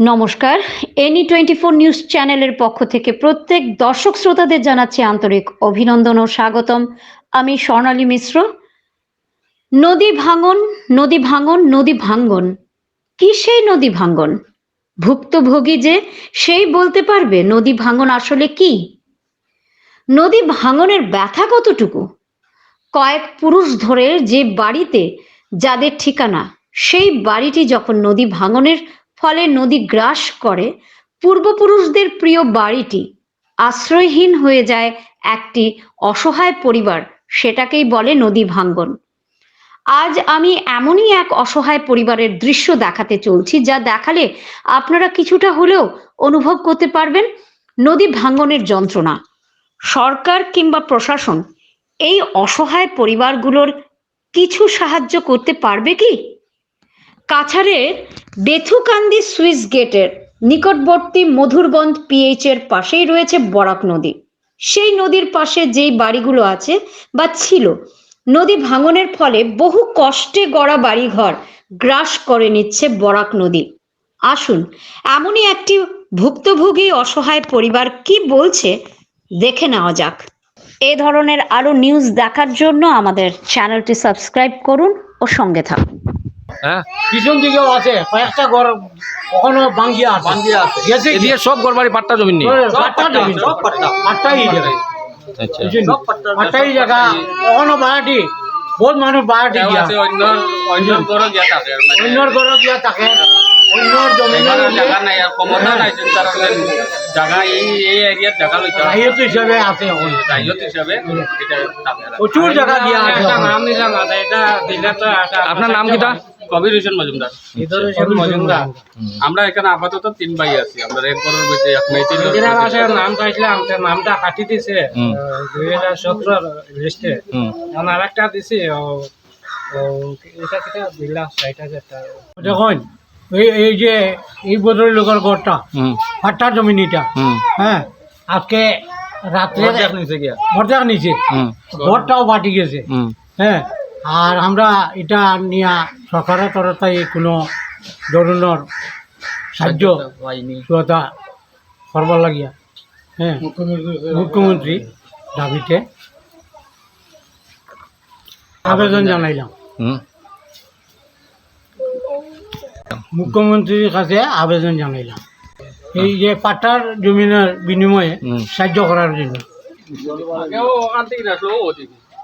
নমস্কার। Any twenty four news চ্যানেলের পক্ষ থেকে প্রত্যেক দর্শক শ্রোতাদের জানাচ্ছি আন্তরিক অভিনন্দন ও স্বাগতম। আমি স্বর্ণালী মিশ্র। নদী ভাঙন নদী ভাঙন, নদী ভাঙ্গন। কি সেই নদী ভাঙ্গন? ভুক্তভোগী যে সেই বলতে পারবে নদী ভাঙন আসলে কি? নদী ভাঙনের ব্যথা কতটুকু? কয়েক পুরুষ ধরে যে বাড়িতে যাদের ঠিকানা, সেই বাড়িটি যখন নদী ভাঙনের ফলে নদী গ্রাস করে। পূর্বপুরুষদের প্রিয় বাড়িটি আশ্রয়হীন হয়ে যায় একটি অসহায় পরিবার, সেটাকেই বলে নদী ভাঙ্গন। আজ আমি এমনই এক অসহায় পরিবারের দৃশ্য দেখাতে চলছি, যা দেখালে আপনারা কিছুটা হলেও অনুভব করতে পারবেন নদী ভাঙ্গনের যন্ত্রণা। সরকার কিংবা প্রশাসন এই অসহায় পরিবারগুলোর কিছু সাহায্য করতে পারবে কি? কাছাড়ের বেথুকান্দি সুইস গেটের নিকটবর্তী মধুরবন্ধ পিএইচ এর পাশেই রয়েছে বরাক নদী। সেই নদীর পাশে যেই বাড়িগুলো আছে বা ছিল, নদী ভাঙনের ফলে বহু কষ্টে গড়া বাড়িঘর গ্রাস করে নিচ্ছে বরাক নদী। আসুন, এমনই একটি ভুক্তভোগী অসহায় পরিবার কি বলছে দেখে নেওয়া যাক। এ ধরনের আরও নিউজ দেখার জন্য আমাদের চ্যানেলটি সাবস্ক্রাইব করুন ও সঙ্গে থাকুন। হ্যাঁ? পিছন দিকেও আছে কয়েকটা ঘর ওখানে ভাঙ্গিয়া আছে। ভাঙ্গিয়া আছে। গেছে এদিকে সব ঘরবাড়ি পাট্টা জমি নেই পাট্টা জমি, সব পাট্টা। পাট্টাই জায়গা আচ্ছা সব পাট্টা- পাট্টাই জায়গা। ওখানে বাড়াটি। বহুত মানুষ বাড়াটি কেউ অন্য অন্য ঘরও গিয়া থাকে মানে অন্যর ঘরে থাকে। অন্যর জমিনের জায়গা নাই আর ক্ষমতা নাই যে জায়গা এই এই এরিয়ার জায়গা লইতে হবে। হিসাবে আছে এখন। রাইজত হিসাবে এটা প্রচুর জায়গা দিয়া আছে নাম নিলাম এটা দিলে তো আপনার নাম কিটা? কবির হোসেন মজুমদার। মজুমদার। আমরা এখানে আপাতত তিন ভাই আছি আমরা এক চাইছিলাম তো নামটা কাটি দিছে দুই হাজার সতেরো লিস্টে আর একটা দিছি এটা কিটা? দেখুন এই এই যে এই বদল লোকের ঘরটা হুম। জমিনিটা হ্যাঁ আজকে রাত্রে নিচে গিয়া। ভরজাক নিচে ঘরটাও বাটি গেছে। হ্যাঁ আর আমরা এটা নিয়ে সরকারের তরফ থেকে কোনো ধরনের সাহায্য পাইনি সহায়তা করবার লাগিয়া হ্যাঁ মুখ্যমন্ত্রী দাবিতে আবেদন জানাইলাম। মুখ্যমন্ত্রীর কাছে আবেদন জানাইলাম। এই যে পাট্টার জমিনের বিনিময়ে সাহায্য করার জন্য।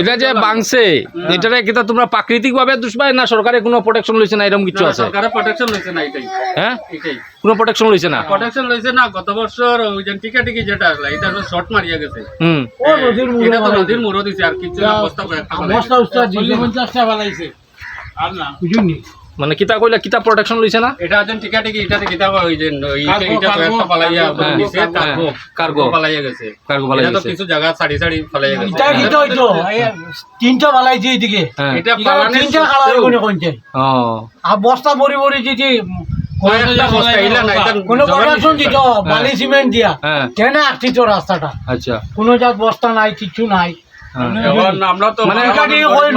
এটা যে বাংছে এটারে কিতা তোমরা প্রাকৃতিক ভাবে দুষ্পাই না সরকারে কোনো প্রোটেকশন লইছে না এরকম কিছু আছে? সরকারের প্রোটেকশন লইছে না এটাই। হ্যাঁ? এটাই। কোনো প্রোটেকশন লইছে না? প্রোটেকশন লইছে না গত বছর ওই যে টিকা টিকি যেটা আসলে এটা শর্ট মারিয়া গেছে। হুম। ও নদীর মুড়ে এটা তো নদীর মুড়ো দিছে আর কিছু বানাইছে। আর না। বুঝুনি মানে কিতা কইলা কিতা প্রোটেকশন লইছে না? এটা আছেন টিকা টিকি এটাতে কিতা ওই যে এটা কয়েকটা পালাইয়া হ্যাঁ, হ্যাঁ, কার্গো কার্গো। পালাইয়া গেছে। কার্গো পালাই এটা তো গেছে। কিছু জায়গা সারি সারি পালাইয়া গেছে। এটা কি তো হইতো তিনটা বানাইছে এইদিকে। হ্যাঁ। এটা পালানে তিনটা কালার কোনে কোনছে ও। আর বস্তা ভরি ভরি এটা কোনো জমা দিত বালি সিমেন্ট দিয়া। হ্যাঁ। কেন আসছিত রাস্তাটা। আচ্ছা। কোনো জাত বস্তা নাই কিছু নাই। হ্যাঁ। আমরা তো মানে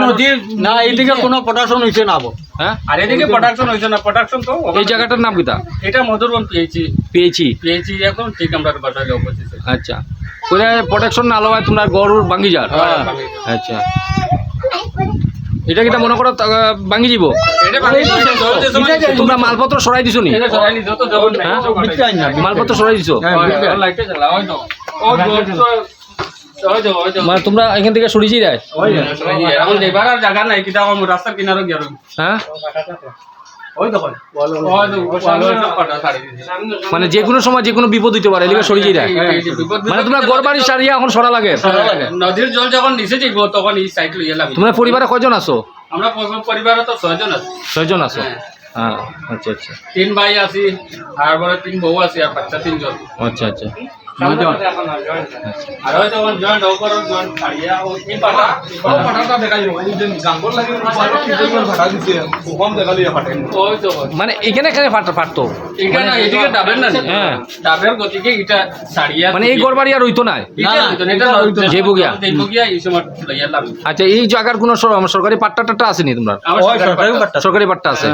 নদীর না এইদিকে কোনো প্রোডাকশন হইছে না হ্যাঁ? আর এদিকে প্রোডাকশন হইছে না? প্রোডাকশন তো এই জায়গাটার নাম কিতা এটা মধুরবন পেয়েছি। পেয়েছি। পেয়েছি একদম ঠিক আমরা বাসায় অবস্থিত আচ্ছা। করে প্রোটেকশন না লওয়ায় তোমরা গরুর ভাঙ্গি যার হ্যাঁ। আচ্ছা। এটা কিটা মনে করো ভাঙ্গি যাব তোমরা মালপত্র সরাই দিছো নি? হ্যাঁ? মালপত্র সরাই দিছো? মানে তোমরা এখান থেকে সরিয়েছি যায়? এখন যাইবার আর জায়গা নাই কিতা রাস্তার কিনারে গিয়ে হ্যাঁ? মানে যে কোনো সময় যে কোনো বিপদ হইতে পারে এদিকে সরিয়ে যায়। এই যে বিপদ মানে তোমরা গড় বাড়ি সারিয়া এখন সরা লাগে। নদীর জল যখন নিচে যাইব তখন এই সাইড লইয়া লাগবে। তোমরা পরিবারে কয়জন আছো? আমরা পরিবারে তো ছয়জন আছি। ছয়জন আছো? হ্যাঁ আচ্ছা আচ্ছা। তিন ভাই আছি আর বড় তিন বউ আছি আর বাচ্চা তিনজন। আচ্ছা আচ্ছা। মানে এখানে এখানে মানে ফাটতো। হ্যাঁ। মানে এই গড়বাড়ি আর হইতো না আচ্ছা এই জায়গার কোন সরকারি পাট্টা টাটা আসেনি তোমরা? সরকারি পাট্টা। আছে।